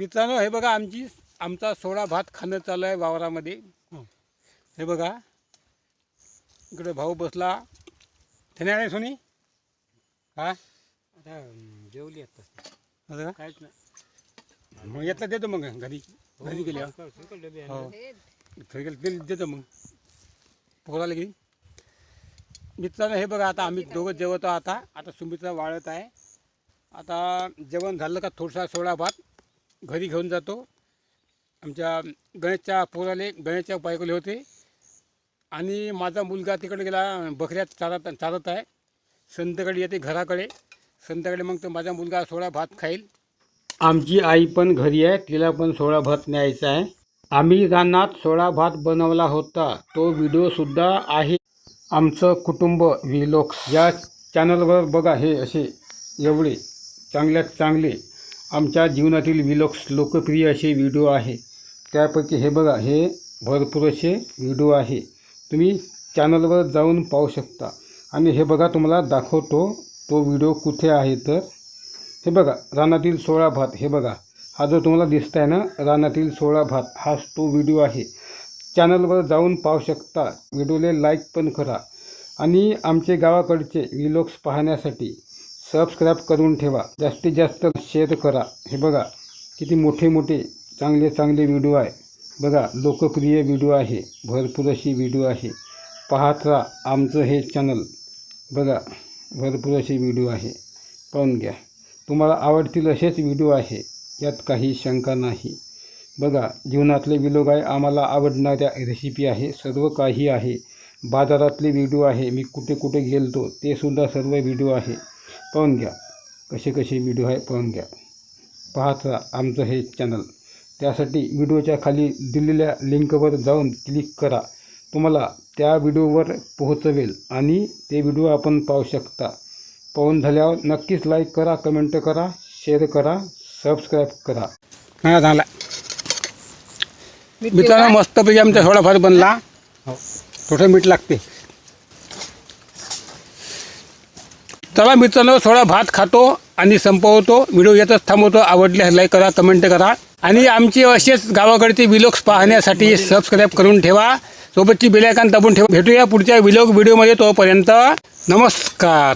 मित्रांनो हे बघा आमची आमचा सोळा भात खाणं चालू आहे वावरामध्ये. हे. बघा इकडे भाऊ बसला. त्याने आहे सोनी. हा? आता जेवली आता. काहीच नाही. मग यातला देतो मग घरी. घरी गेल्या हो, सगळं डबे हो. घरी गेलं देतो मग. पोराला घेईन मित्रांनो हे बघा आता आम्ही दोघं जेवतो आता. आता सुमित्रा वाळत आहे. आता जेवण झालं का? थोडासा सोळा भात. घरी घेऊन जातो. आमच्या गणेशच्या पोराले गणेशच्या बायकोले होते. आणि माझा मुलगा तिकडे गेला बकऱ्यात चारत चारत आहे. संध्याकाळी येते घराकडे. संध्याकाळी मग तो माझा मुलगा सोळा भात खाईल. आमची आई पण घरी आहे तिला पण सोळा भात न्यायचा आहे. आम्ही रानात सोळा भात बनवला होता. तो व्हिडिओसुद्धा आहे. आमचं कुटुंब व्हिलोक्स या चॅनलवर बघा हे असे एवढे चांगल्यात चांगले. आमच्या जीवनातील विलोक्स लोकप्रिय असे व्हिडिओ आहे. त्यापैकी हे बघा हे भरपूर असे व्हिडिओ आहे. तुम्ही चॅनलवर जाऊन पाहू शकता. आणि हे बघा तुम्हाला दाखवतो तो व्हिडिओ कुठे आहे तर. हे बघा रानातील सोळा भात. हे बघा हा जो तुम्हाला दिसत आहे ना रानातील सोळा भात हाच तो व्हिडिओ आहे. चॅनलवर जाऊन पाहू शकता. व्हिडिओला लाईक पण करा. आणि आमचे गावाकडचे विलोक्स पाहण्यासाठी सबस्क्राईब करून ठेवा. जास्तीत जास्त शेअर करा. हे बघा किती मोठे मोठे चांगले चांगले व्हिडिओ आहे. बघा लोकप्रिय व्हिडिओ आहे. भरपूर अशी व्हिडिओ आहे. पाहत राहा आमचं हे चॅनल. बघा भरपूर असे व्हिडिओ आहे. पाहून घ्या. तुम्हाला आवडतील असेच व्हिडिओ आहे. यात काही शंका नाही. बघा जीवनातले विलोग आहे. आम्हाला आवडणाऱ्या रेसिपी आहे. सर्व काही आहे. बाजारातले व्हिडिओ आहे. मी कुठे कुठे गेलतो ते सुद्धा सर्व व्हिडिओ आहे. पाहून घ्या. कसे कसे व्हिडिओ आहे पाहून घ्या. पाहत राहा आमचं हे चॅनल त्यासाठी व्हिडिओच्या खाली दिलेल्या लिंकवर जाऊन क्लिक करा. तुम्हाला त्या व्हिडिओवर पोहोचवेल आणि ते व्हिडिओ आपण पाहू शकता. पाहून झाल्यावर नक्कीच लाईक करा कमेंट करा शेअर करा सबस्क्राईब करा. हा झाला. मित्रांनो मस्तपैकी आमचा थोडाफार बनला. थोडं मीठ लागते. चला मित्रांनो थोडा भात खातो आणि संपवतो. व्हिडिओ येतच थांबवतो. आवडल्यास लाईक करा कमेंट करा. आणि आमचे असेच गावाकडचे विलोक्स पाहण्यासाठी सबस्क्राईब करून ठेवा. सोबतची बेलायकान दाबून ठेवा. भेटूया पुढच्या विलोग व्हिडिओमध्ये तोपर्यंत. नमस्कार.